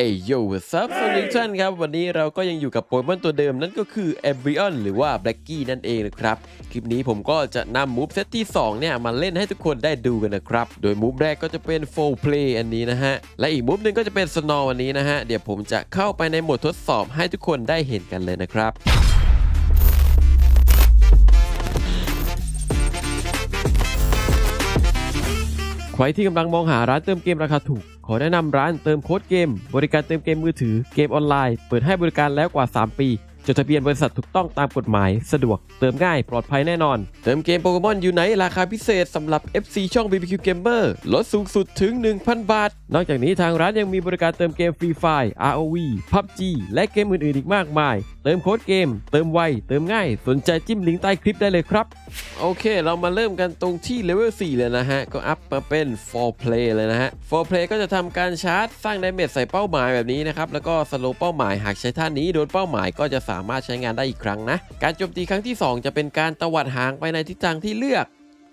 เอยโย่ซับสวัสดีทุกท่านครับ วันนี้เราก็ยังอยู่กับโปเกมอนตัวเดิมนั่นก็คือแอมบิออนหรือว่าแบล็กกี้นั่นเองนะครับ คลิปนี้ผมก็จะนำมูฟเซตที่ 2 เนี่ย มาเล่นให้ทุกคนได้ดูกันนะครับ โดยมูฟแรกก็จะเป็นโฟล์เพลย์อันนี้นะฮะ และอีกมูฟหนึ่งก็จะเป็นสโนว์อันนี้นะฮะ เดี๋ยวผมจะเข้าไปในโหมดทดสอบให้ทุกคนได้เห็นกันเลยนะครับใครที่กำลังมองหาร้านเติมเกมราคาถูกข อแนะนำร้านเติมโค้ดเกม บริการเติมเกมมือถือเกมออนไลน์ เปิดให้บริการแล้วกว่า 3 ปี จดทะเบียนบริษัทถูกต้องตามกฎหมาย สะดวกเติมง่ายปลอดภัยแน่นอน เติมเกมโปเกมอนอยู่ไหนราคาพิเศษสำหรับ FC ช่อง BBQ Gamer ลดสูงสุดถึง 1,000 บาท นอกจากนี้ทางร้านยังมีบริการเติมเกมฟรีไฟ ROV PUBG และเกมอื่นๆอีกมากมาย เติมโค้ดเกม เติมไว เติมง่าย สนใจจิ้มลิงก์ใต้คลิปได้เลยครับ โอเค เรามาเริ่มกันตรงที่เลเวล 4 เลยนะฮะ ก็อัพมาเป็น for play เลยนะฮะ for play ก็จะทำการชาร์จสร้างดาเมจใส่เป้าหมายแบบนี้นะครับ แล้วก็สโลเป้าหมาย หากใช้ท่านี้โดนเป้าหมายก็จะสามารถใช้งานได้อีกครั้งนะ การโจมตีครั้งที่ 2 จะเป็นการตวัดหางไปในทิศทางที่เลือก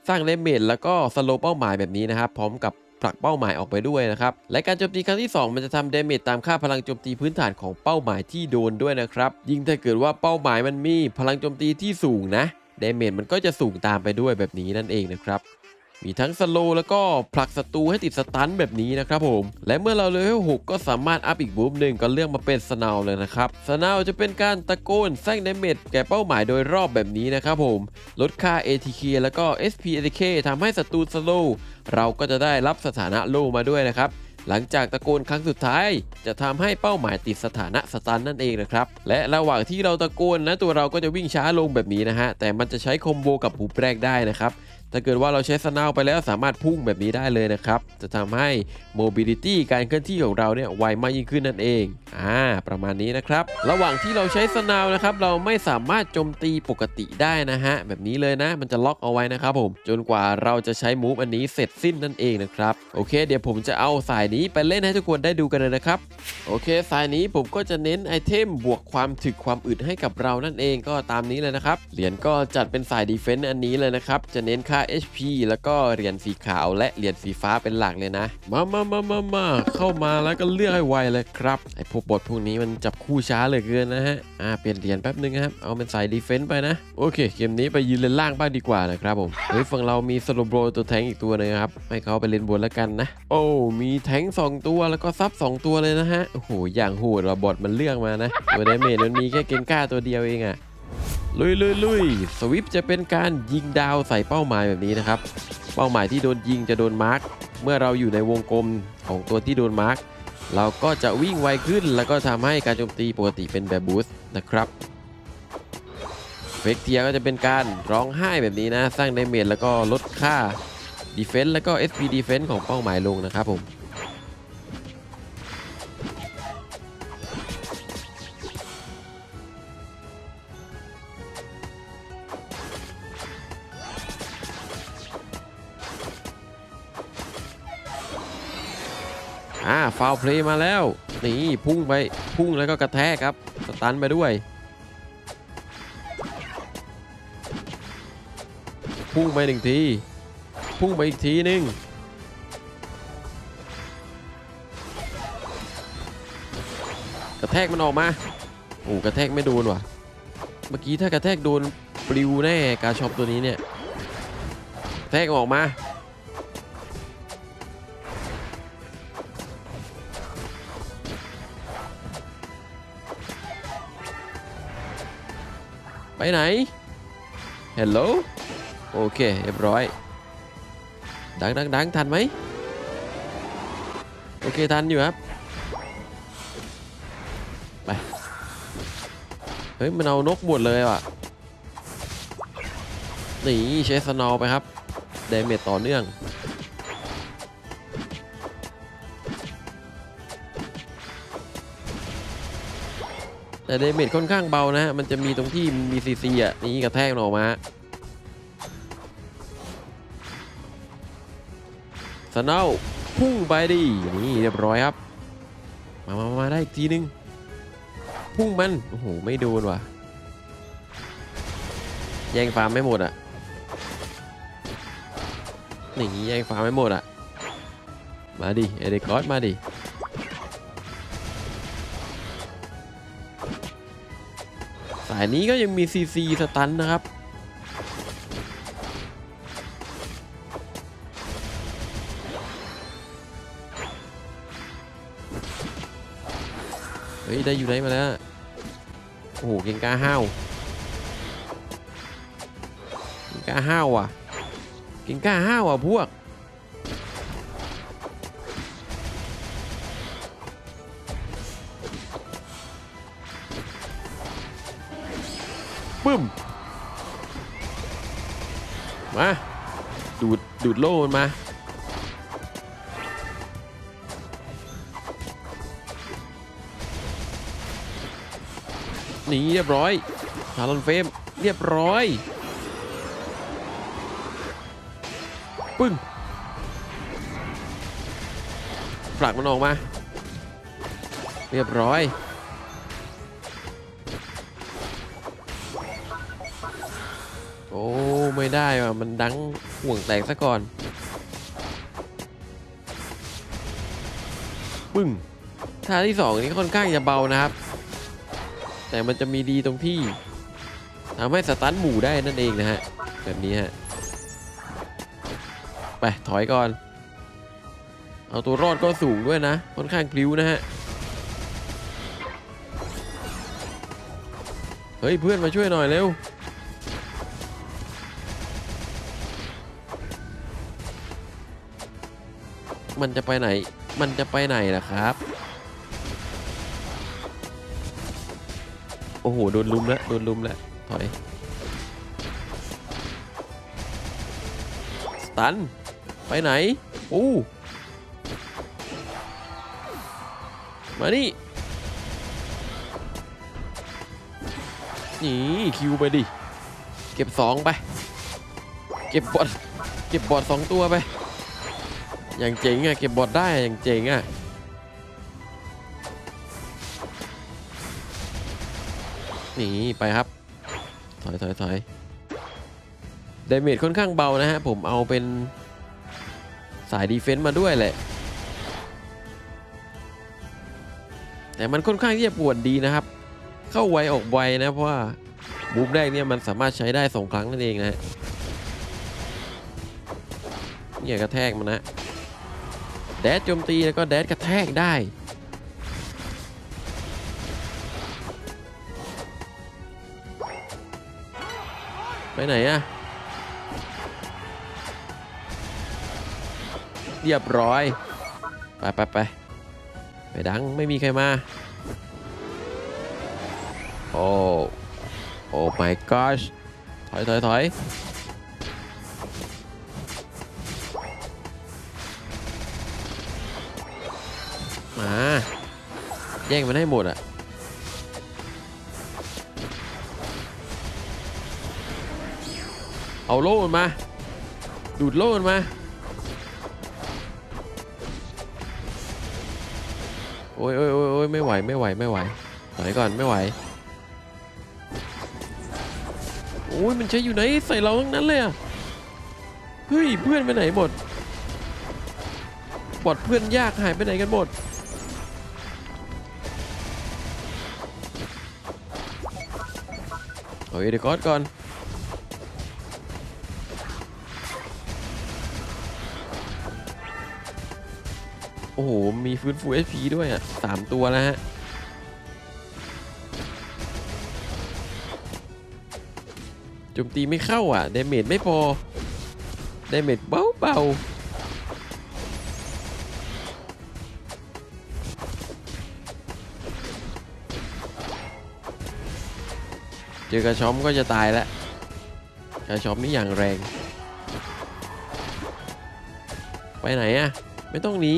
สร้างดาเมจแล้วก็สโลเป้าหมายแบบนี้นะครับ พร้อมกับผลักเป้าหมายออกไปด้วยนะครับ และการโจมตีครั้งที่ 2 มันจะทำเดเมจตามค่าพลังโจมตีพื้นฐานของเป้าหมายที่โดนด้วยนะครับ ยิ่งถ้าเกิดว่าเป้าหมายมันมีพลังโจมตีที่สูงนะเดเมจมันก็จะสูงตามไปด้วยแบบนี้นั่นเองนะครับ มีทั้งสโลแล้วก็ผลักศัตรูให้ติดสตันแบบนี้นะครับผม และเมื่อเราเลเวล6ก็สามารถอัพอีกบูมหนึ่งก็เลือกมาเป็นสนาวเลยนะครับสนาวจะเป็นการตะโกนแซงดาเมจแก่เป้าหมายโดยรอบแบบนี้นะครับผม ลดค่า ATK แล้วก็ SP ATK ทำให้ศัตรูสโลเราก็จะได้รับสถานะโลมาด้วยนะครับหลังจากตะโกนครั้งสุดท้าย จะทำให้เป้าหมายติดสถานะสตันนั่นเองนะครับ และระหว่างที่เราตะโกนนะตัวเราก็จะวิ่งช้าลงแบบนี้นะฮะ แต่มันจะใช้คอมโบกับหูแปรกได้นะครับ ถ้าเกิดว่าเราใช้สนาวไปแล้วสามารถพุ่งแบบนี้ได้เลยนะครับ จะทำให้ mobility การเคลื่อนที่ของเราเนี่ยไวมากยิ่งขึ้นนั่นเอง อ่า ประมาณนี้นะครับ ระหว่างที่เราใช้สนาวนะครับ เราไม่สามารถโจมตีปกติได้นะฮะ แบบนี้เลยนะ มันจะล็อกเอาไว้นะครับผม จนกว่าเราจะใช้มูฟอันนี้เสร็จสิ้นนั่นเองนะครับ โอเค เดี๋ยวผมจะเอาสายนี้ไปเล่นให้ทุกคนได้ดูกันเลยนะครับ โอเค สายนี้ผมก็จะเน้นไอเทมบวกความถึกความอึดให้กับเรานั่นเองก็ตามนี้เลยนะครับ เหรียญก็จัดเป็นสายดีเฟนต์อันนี้เลยนะครับ จะเน้นค่า HP แล้วก็เหรียญสีขาวและเหรียญสีฟ้าเป็นหลักเลยนะ มามามามามาเข้ามาแล้วก็เลือกให้ไวเลยครับไอพวกบทพวกนี้มันจับคู่ช้าเหลือเกินนะฮะอ่าเปลี่ยนเหรียญแป๊บนึงครับเอาเป็นสายดีเฟนต์ไปนะ โอเค เกมนี้ไปยืนเลนล่างบ้างดีกว่านะครับผมเฮ้ยฝั่งเรามีสโลโบรตัวแทงอีกตัวหนึงครับให้เขาไปเลนบนแล้วกันนะ โอ้มีแทงสองตัวแล้วก็ซับสองตัวเลยนะฮะโอ้โหอย่างโหดว่ะบทมันเลือกมานะตัวดเมจมันมีแค่เกนก้าตัวเดียวเองอะ ลุยลุยลุยสวิปจะเป็นการยิงดาวใส่เป้าหมายแบบนี้นะครับ เป้าหมายที่โดนยิงจะโดนมาร์กเมื่อเราอยู่ในวงกลมของตัวที่โดนมาร์กเราก็จะวิ่งไวขึ้น แล้วก็ทำให้การโจมตีปกติเป็นแบบบูสต์นะครับเฟกเทียก็จะเป็นการร้องไห้แบบนี้นะ สร้างดเมจแล้วก็ลดค่าดีเฟนส์แล้วก็ SP Defense ของเป้าหมายลงนะครับผม ฟาวเพลย์มาแล้ว นี่พุ่งไปพุ่งแล้วก็กระแทกครับ สตันไปด้วย พุ่งไปหนึ่งที พุ่งไปอีกทีหนึ่งกระแทกมันออกมาโอ้กระแทกไม่โดนว่ะ เมื่อกี้ถ้ากระแทกโดนปลิวแน่กาช็อปตัวนี้เนี่ยแทกออกมา ไปไหนฮัลโหลโอเคเรียบร้อย ดังดังดังทันไหมโอเคทันอยู่ครับ ไป เฮ้ย มันเอานกบวชเลยว่ะนี่ใช้สนว์ไปครับเดเมจต่อเนื่อง แต่เดเมจค่อนข้างเบานะฮะ มันจะมีตรงที่มีซีซีอะ นี่กระแทกออกมาสนาวพุ่งไปดินี่เรียบร้อยครับ มามามาได้อีกทีนึง พุ่งมัน โอ้โห ไม่โดนว่ะ แย่งฟาร์มไม่หมดอะนี่แย่งฟาร์มไม่หมดอะ มาดิ เอเดคอสมาดิายนี้ก็ยังมีซีซีสตันนะครับ เฮ้ย ได้อยู่ไหนมาแล้ว โอ้โห เก่งกาห้าว เก่งกาห้าวอะ เก่งกาห้าวอะพวก มมาดูดดูดโล่มันมาหนีเรียบร้อยทารอนเฟมเรียบร้อยปึ้งผลักมันออกมา เรียบร้อย ไม่ได้ว่ะมันดังห่วงแตกซะก่อนปึ้งท่าที่สองนี้ค่อนข้างจะเบานะครับ แต่มันจะมีดีตรงที่ทำให้สตันหมู่ได้นั่นเองนะฮะ แบบนี้ฮะ ไป ถอยก่อน เอาตัวรอดก็สูงด้วยนะ ค่อนข้างพลิ้วนะฮะ เฮ้ย เพื่อนมาช่วยหน่อยเร็ว มันจะไปไหน มันจะไปไหนล่ะครับ โอ้โห โดนลุมแล้ว โดนลุมแล้ว ถอย สตัน ไปไหน อู้มานี่ นี่ คิวไปดิ เก็บสองไป เก็บบอดเก็บบอดสองตัวไป อย่างเจ๋งอะเก็บบอดได้อย่างเจ๋งอะนี่ไปครับ ถอยถอยถอยดาเมจค่อนข้างเบานะฮะ ผมเอาเป็นสายดีเฟนต์มาด้วยแหละ แต่มันค่อนข้างที่จะปวดดีนะครับ เข้าไวออกไวนะเพราะว่าบูมแรกเนี่ยมันสามารถใช้ได้สองครั้งนั่นเองนะฮะเนี่ยกระแทกมันนะ ดดโจมตีแล้วก็แดดกระแทกได้ ไปไหนอะเรียบร้อย ไปไปไปไปดังไม่มีใครมา โอ้ โอ้ my gosh ถอยถอยถอย มาแย่งมันให้หมดอะเอาโล่มันมาดูดโล่มันมาโอ้ยโอ้ยโอ้ยโอ้ยไม่ไหวไม่ไหวไม่ไหวถอยก่อนไม่ไหวโอ้ยมันใช้อยู่ไหนใส่เราทั้งนั้นเลยอะเฮ้ยเพื่อนไปไหนหมดบอดเพื่อนยากหายไปไหนกันหมด โอ้ยเดี๋ยวกอดก่อนโอ้โห มีฟื้นฟู HP ด้วยอะสามตัวแล้วฮะโจมตีไม่เข้าอะ เดเมจไม่พอ เดเมจเบาเเจอกระชอมก็จะตายแล้วกระชอมนี่อย่างแรง ไปไหนอะไม่ต้องหนี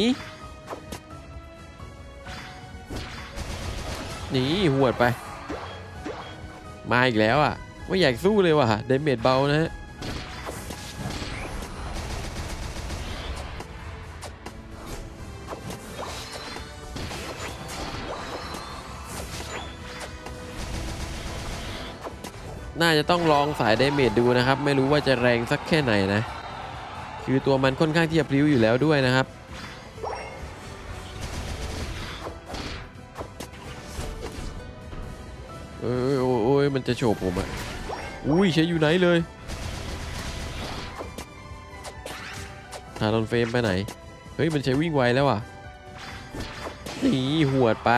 หนีหวดไป มาอีกแล้วอะ ไม่อยากสู้เลยว่ะเดเมจเบานะฮะ น่าจะต้องลองสายเดเมจดูนะครับ ไม่รู้ว่าจะแรงสักแค่ไหนนะ คือตัวมันค่อนข้างที่จะพลิ้วอยู่แล้วด้วยนะครับ เอยโอ้ยโอ้ยยมันจะโฉบผมอะอุ้ยใช้อยู่ไหนเลยทารอนเฟรมไปไหน เฮ้ย มันใช้วิ่งไวแล้วอะนี่หวดไป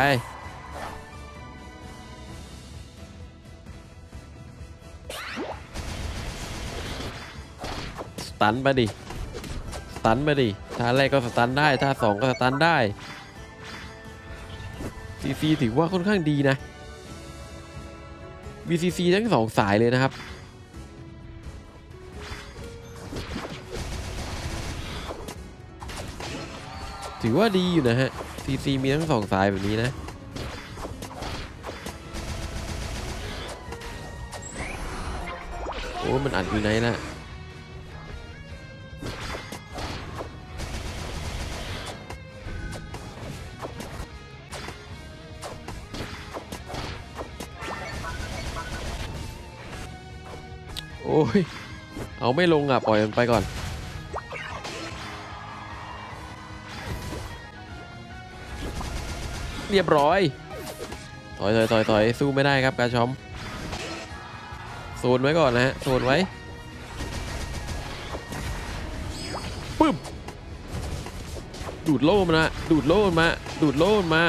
ตันมาดิสตันมาดิท่าแรกก็สตันได้ท่าสองก็สตันได้ซีซีถือว่าค่อนข้างดีนะ VCC ทั้งสองสายเลยนะครับถือว่าดีอยู่นะฮะ CC มีทั้งสองสายแบบนี้นะ โอ้ มันอัดอยู่ไหนนะ โอ้ย เอาไม่ลงอะ ปล่อยมันไปก่อน เรียบร้อย ถอยถอยถอยถอยสู้ไม่ได้ครับกาชอมโซนไว้ก่อนนะฮะโซนไว้ปึ๊บดูดโล่มันะดูดโล่มันมาดูดโล่มันมา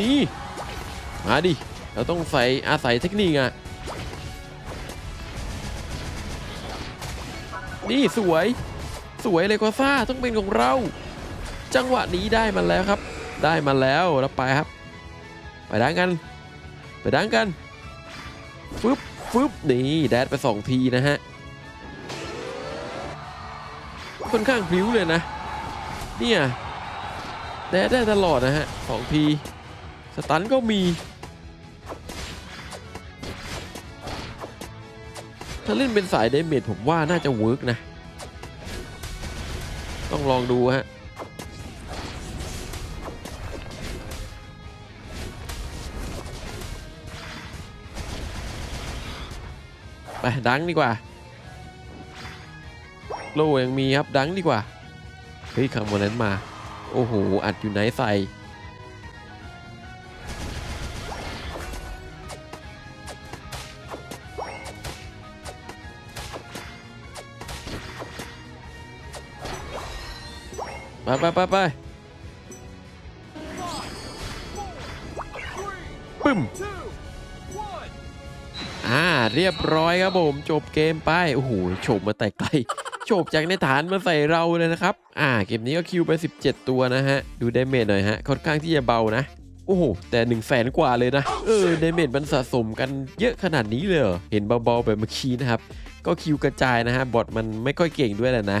นี่ มาดิ เราต้องใส่อาศัยเทคนิคอะ นี่สวย สวยเลยก็ซ่าต้องเป็นของเรา จังหวะนี้ได้มันแล้วครับ ได้มาแล้วแล้วไปครับ ไปดังกัน ไปดังกันฟึบฟึบนี่แดดไปสองทีนะฮะค่อนข้างพลิ้วเลยนะ เนี่ยแดดได้ตลอดนะฮะสองที สตันก็มี ถ้าเล่นเป็นสายเดเมจผมว่าน่าจะเวิร์กนะ ต้องลองดูฮะไปดังดีกว่า โลยังมีครับดังดีกว่า เฮ้ยคำวันนั้นมา โอ้โห อัดอยู่ไหนใส่ ไปไปไปไปปึ้มอ่าเรียบร้อยครับผมจบเกมไปโอ้โหโฉบมาแต่ไกลโฉบจากในฐานมาใส่เราเลยนะครับ อ่าเกมนี้ก็คิวไป 17 ตัวนะฮะ ดูดาเมจหน่อยฮะ ค่อนข้างที่จะเบานะ โอ้โห แต่1นึ่งแสนกว่าเลยนะ เออดาเมจมันสะสมกันเยอะขนาดนี้เลยเหรอเห็นเบาๆแบบเมื่อกี้นะครับ ก็คิวกระจายนะฮะ บอทมันไม่ค่อยเก่งด้วยแหละนะ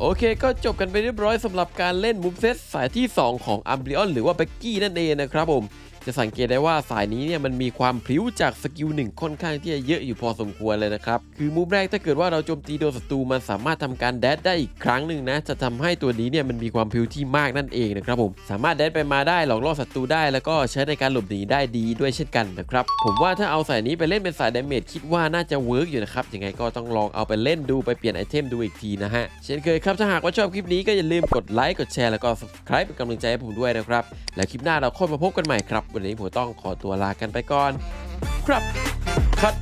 โอเคก็จบกันไปเรียบร้อยสำหรับการเล่นมูฟเซตสายที่ 2 ของอัมบ i ออนหรือว่าเบกกี้นั่นเองนะครับผม จะสังเกตได้ว่าสายนี้เนี่ยมันมีความพลิ้วจากสกิลหนึ่งค่อนข้างที่จะเยอะอยู่พอสมควรเลยนะครับ คือมูฟแรกถ้าเกิดว่าเราโจมตีโดนศัตรูมันสามารถทำการแดดได้อีกครั้งหนึ่งนะ จะทำให้ตัวนี้เนี่ยมันมีความพลิ้วที่มากนั่นเองนะครับผมสามารถแดดไปมาได้หลอกล่อศัตรูได้ แล้วก็ใช้ในการหลบหนีได้ดีด้วยเช่นกันนะครับผมว่าถ้าเอาสายนี้ไปเล่นเป็นสายดาเมจคิดว่าน่าจะเวิร์กอยู่นะครับยังไงก็ต้องลองเอาไปเล่นดูไปเปลี่ยนไอเทมดูอีกทีนะฮะเช่นเคยครับถ้าหากว่าชอบคลิปนี้ก็อย่าลืมกดไลค์กดแชร์แล้วก็ subscribe เป็นกำลังใจให้ผมด้วยนะครับแล้วคลิปหน้าเราค่อยมาพบกันใหม่ครับวันนี้ผมต้องขอตัวลากันไปก่อน ครับคัด